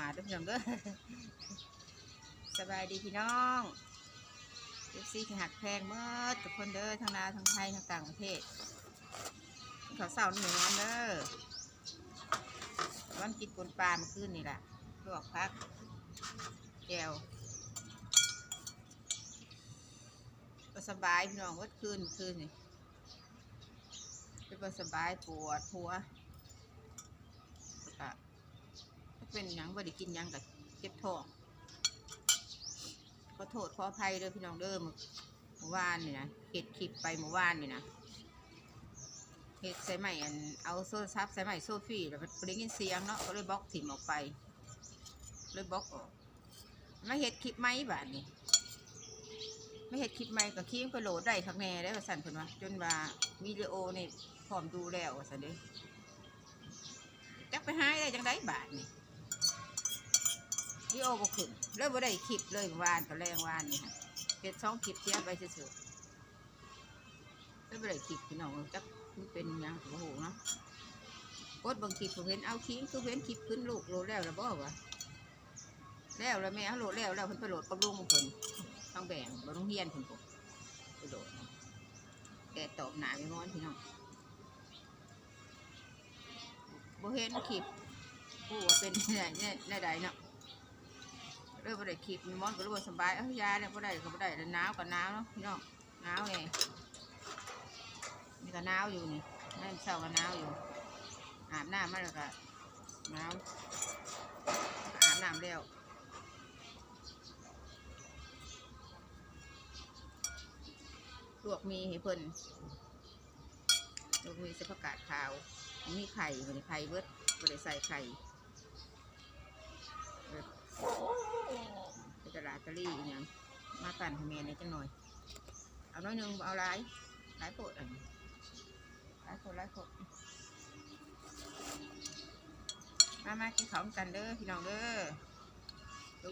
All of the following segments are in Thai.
นางเขาจะมาด้วยพี่น้องเด้อสบายดีพี่น้องเอฟซีที่หักแพงเมื่อทุกคนเด้อทั้งลาวทั้งไทยทั้งต่างประเทศเขาเศร้าหนึ่งวันเด้อวันกินปนปลาเมื่อคืนนี่แหละลวกพักแก้วก็สบายพี่น้องวัดคืนคืนนี่เป็นบ่สบายปวดหัวก็ เป็นหยังบ่ได้กินหยังกับเจ็บท้องขอโทษขออภัยเด้อพี่น้องเด้อมื้อเมื่อวานนี่นะเห็ดคลิปไปเมื่อวานนี่นะเห็ดใส่ใหม่อันเอาโซ่ซับใส่ใหม่โซฟี่แล้วมันได้ยินเสียงเนาะก็เลยบล็อกถิ่มออกไป เลยบล็อกออกมาเห็ดคลิปไหมบ้านนี่ไม่เห็ดคลิปไหมกับคลิปก็โหลดได้ข้างแน่ได้ว่าสั่นเพิ่นว่าจนว่าวิดีโอนี่พร้อมดูแล้วสันเด้จักไปหายได้จังได้บาทนี่ วิโอบ่ขึ้นเลยบ่ได้คลิปเลยเมื่อวานตอนแรงวานนี่ฮะเฮ็ดสองคลิปเสียไปซื่อๆเลยบ่ได้คลิปพี่น้องจักมันเป็นยังโอ้โหเนาะกดบางคลิปผมเห็นเอาคิงคือเห็นคลิปขึ้นลูกโหลดแล้วแล้วบ่วะแล้วแล้วแม่โหลดแล้วแล้วเพิ่นไปโหลดกับลุงเพิ่นต้องแบ่งบ่ต้องเฮียนเพิ่นพวกไปโหลดแกตอบหนาไม่งอนพี่น้องบ่เห็นคลิปผู้ว่าเป็นเนี่ยเนี่ยแน่ใดเนาะ เริ่มบ่ได้คลิปมีมอนก็รู้ว่าสบายเอ้ายาเนี่ยบ่ได้ก็บ่ได้แล้วหนาวก็หนาวเนาะพี่น้องหนาวไงนี่ก็หนาวอยู่นี่แม่นเช้าก็หนาวอยู่ อาบน้ำมาแล้วก็หนาวอาบน้ำแล้วลวกมีให้เพิ่นลวกมีใส่ผักาดขาว มีไข่บ่ได้ไข่เบิดบ่ได้ใส่ไข่ ไปตลาดตะลี่อหยังมาปั่นให้แม่ในจังหน่อย เอาน้อยหนึงเอาหลายหลายโพดอันหลายโพดหลายโพดมามากินข้าวกันเด้อพี่น้องเด้อ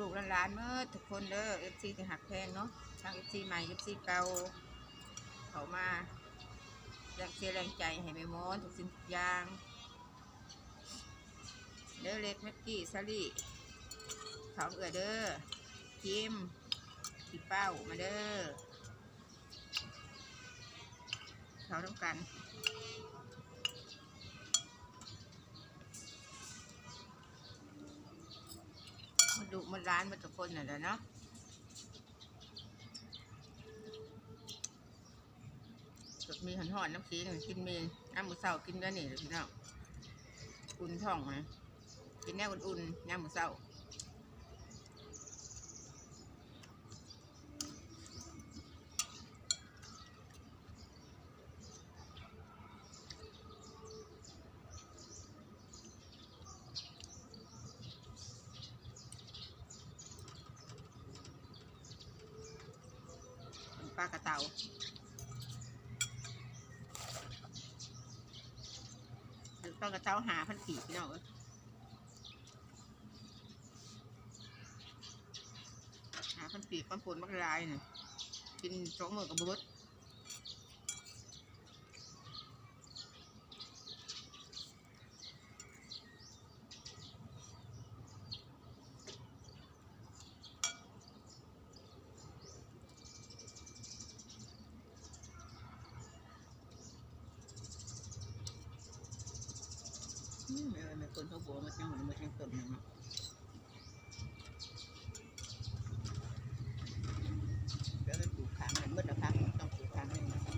ลูกๆหลานๆเมื่อทุกคนเด้อเอฟซีจะหักแพงเนาะทั้งเอฟซีใหม่เอฟซีเก่าเขามาแรงเชียร์แรงใจให้แม่มอนทุกสิ่งทุกอย่างเด้อเล็กแม็กกี้ซาลี่ ของเอือเด้อคิมพี่เป้ามาเด้อเขาต้องกันมาดูมาร้านมาทุกคนหน่ะแหละเนาะสดมีหันหอนน้ำขิงกินเมนน้ำหมูเสากินได้นี่เลยพี่น้องอุ่นท้องนะกินแน่อุ่นๆน้ำหมูเสา ปลากระเตาปลากระเตาหาพันขีดพี่น้องเอ้ยหาพันขีดพันปนมักลายเนี่ยกินสองมือกับเบิดอืมเออใน คนเขาบอกว่าจังหวะมันจังต้นนะเนาะเดี๋ยวไปปลูกขางมันมืดแล้วครับต้องปลูกขางให้นะอ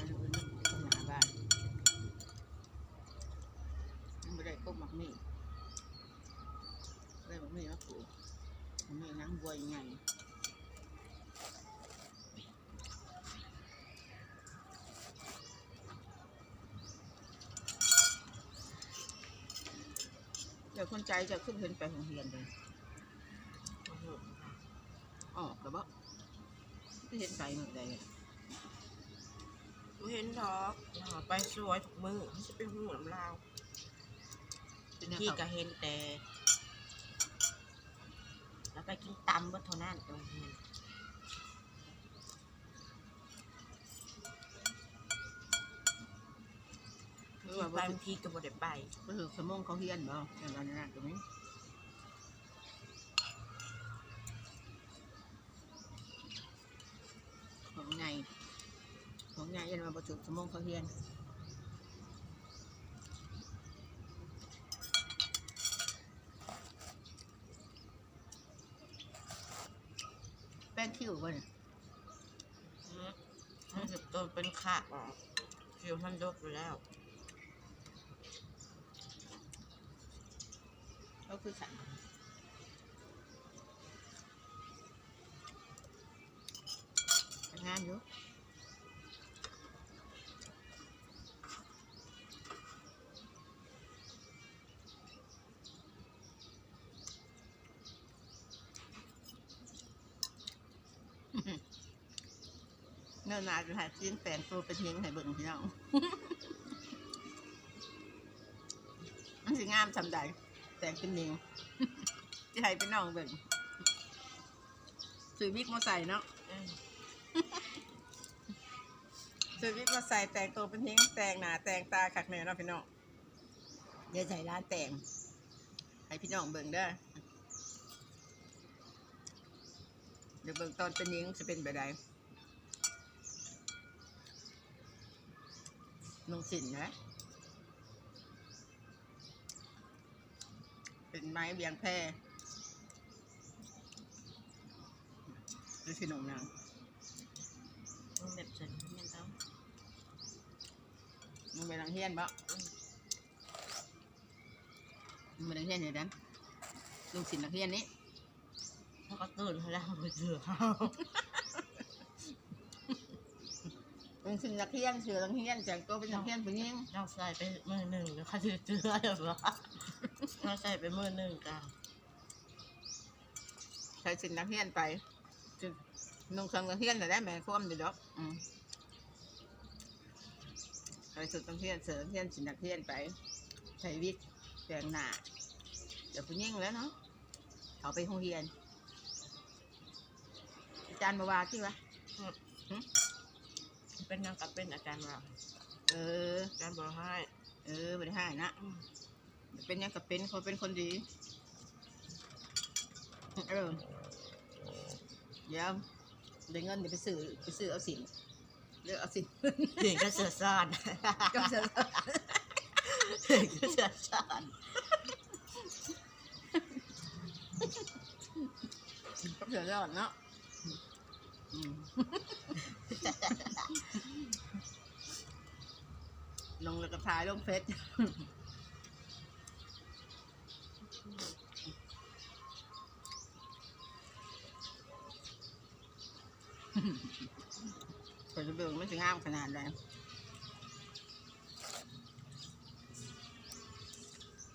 ันอื่นต้องหาบ้านยังไม่ได้ก็หมักนี่ได้หมักนี่มาปลูกหมักนี่นังบัวยังไง เดี๋ยวคนใจจะขึ้นเห็นไปโรงเรียนเลยอ๋อกระบอกไม่เห็นใจเหมือนใดอะบ่เห็นดอกหาไปสวยทุกมือมันจะเป็นหูน้ำลาวเป็นแนวพี่เขาก็เห็นแต่ แล้วไปกินตำว่าเท่านั้นตรงนี้ ว่าไปบ่บางทีก็บ่ได้ไปบ่ถือสมองเขาเฮียนบ่อย่างนั้นนะตรงนี้ของไงของไงยันมาบ่ถือสมองเขาเฮียนแป้งคิ้วบ่เนี่ยมันจะตัวเป็นขาดอะผิวมันดกอยู่แล้ว ก็คือฉันงานอยู่เนื้อนาจะหาจิ้นแปลงตัวเป็นเฮงให้เบิ่งพี่น้องมันสิงามทำใด แต่งเป็นเฮงจะให้พี่น้องเบิ่งซื้อวิกมาใส่เนาะอืมซื้อวิกมาใส่แต่งตัวเป็นเฮงแต่งหน้าแต่งตาขักแน่เนาะพี่น้องเดี๋ยวใส่ร้านแต่ง ให้พี่น้องเบิ่งเด้อเดี๋ยวเบิ่งตอนเป็นเฮงจะเป็นแบบใดนงสินนะ เป็นไม้เบียงแพร่หรือขนมนางมันแบบฉันมันต้องมึงไปทางเฮียนบ่อืมมึงไปทางเฮียนอยู่ดันลุงสินทางเฮียนนี้เขาก็ตื่นแล้วไปเจอเขา ลุงสินทางเฮียนเสือทางเฮียนจากตัวเป็นทางเฮียนเป็นยิงเราใส่ไปมือหนึ่งแล้วเขาจะเจออะไรหรอเราใส่ไปมือหนึ่งกันใช้สินทางเฮียนไปจึงนุ่งสังทางเฮียนน่ะได้ไหมควมอยู่ดอกอืมใส่สุดทางเฮียนเสือทางเฮียนสินทางเฮียนไปใช้วิกแต่งหน้าเดี๋ยวเป็นยิงแล้วเนาะเขาไปห้องเฮียนอาจารย์มาวาที่วะ เป็นนางกับเป็นอาจารย์เราเออ อาจารย์บอกให้เออไม่ได้ให้นะอืมเป็นหยังกับเป็นเขาเป็นคนดีเออเดี๋ยวได้เงินเดี๋ยวไปซื้อไปซื้อเอาสินเลือกเอาสินเด็กก็เสือซ่านก็เสือเด็กก็เสือซ่านก็เสือยอดเนาะอืม ลงแล้วก็ถ่ายลงเฟซเปิดเบิ่งไม่ถึงงามขนาดใด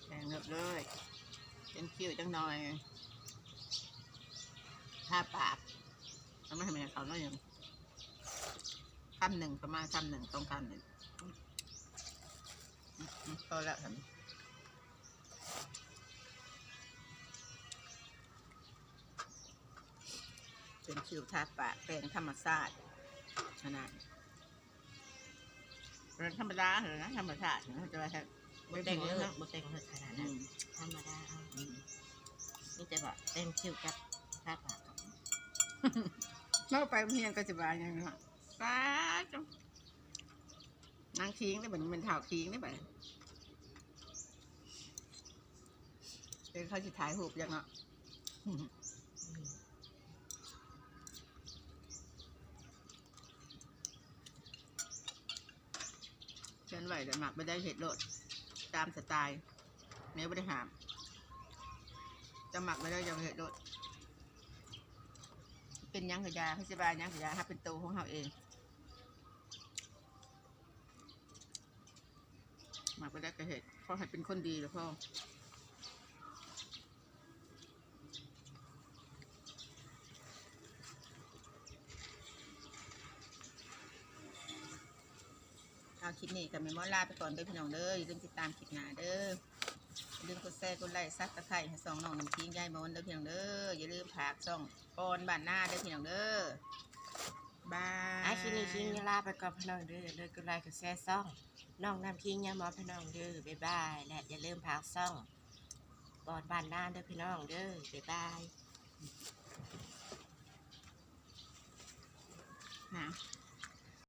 แดงเงบเลยเป็นคิ้วจังหน่อยทาปากทำไมทำไมเขาเนาะอย่าง คำหนึ่งประมาณคำหนึ่งตรงคำหนึ่งอืมอืมพอแล้วทำเป็นคิ้วทาปากแปลงธรรมชาติขนาดเป็นธรรมดาเหรอนะธรรมชาตินะจะว่าแค่บ่แต่งเลิกบ่แต่งเลิกขนาดอืนั้นมธรรมดาเอานี่แต่ว่าเต็มคิวกับภาพปากเมื่อไปเรียนก็จะบายอย่างนี้ค่ะ ป้าจ้ะนางคิงได้แบบนี้เป็นเท้าคิงได้แบบเป็นเขาจะถ่ายหูปยังอะเชิญไหวแต่หมักไม่ได้เห็ดโลด ตามสไตล์เนื้อไม่ได้หาม จะหมักไม่ได้ยังเห็ดโลด เป็นยังกระยาให้สบายหยังกระยาให้เป็นตัวของเราเองหมัก ไม่ได้กระเห็ดเพราะให้เป็นคนดีแล้วพ่อเอาคลิปนี้กับเมมอลาไปก่อนเด้อพี่น้องเด้ออย่าลืมติดตามคลิปหน้าเด้ออย่าลืมกดแชร์กดไลค์ซับตะไคร้ให้สองน้องน้ำทิ้งยายมอนเด้อพี่น้องเด้ออย่าลืมผากช่องปอนบ้านหน้าเด้อพี่น้องเด้อบายอาชินีชินีลาไปก่อนพี่น้องเด้ออย่าลืมกดไลค์กดแชร์ซ่อง น้องน้ำคิงยามอพี่น้องเด้อบ๊ายบายและอย่าลืมพักซ่องบอดบานน้าเด้อพี่น้องเด้อบ๊ายบายนะ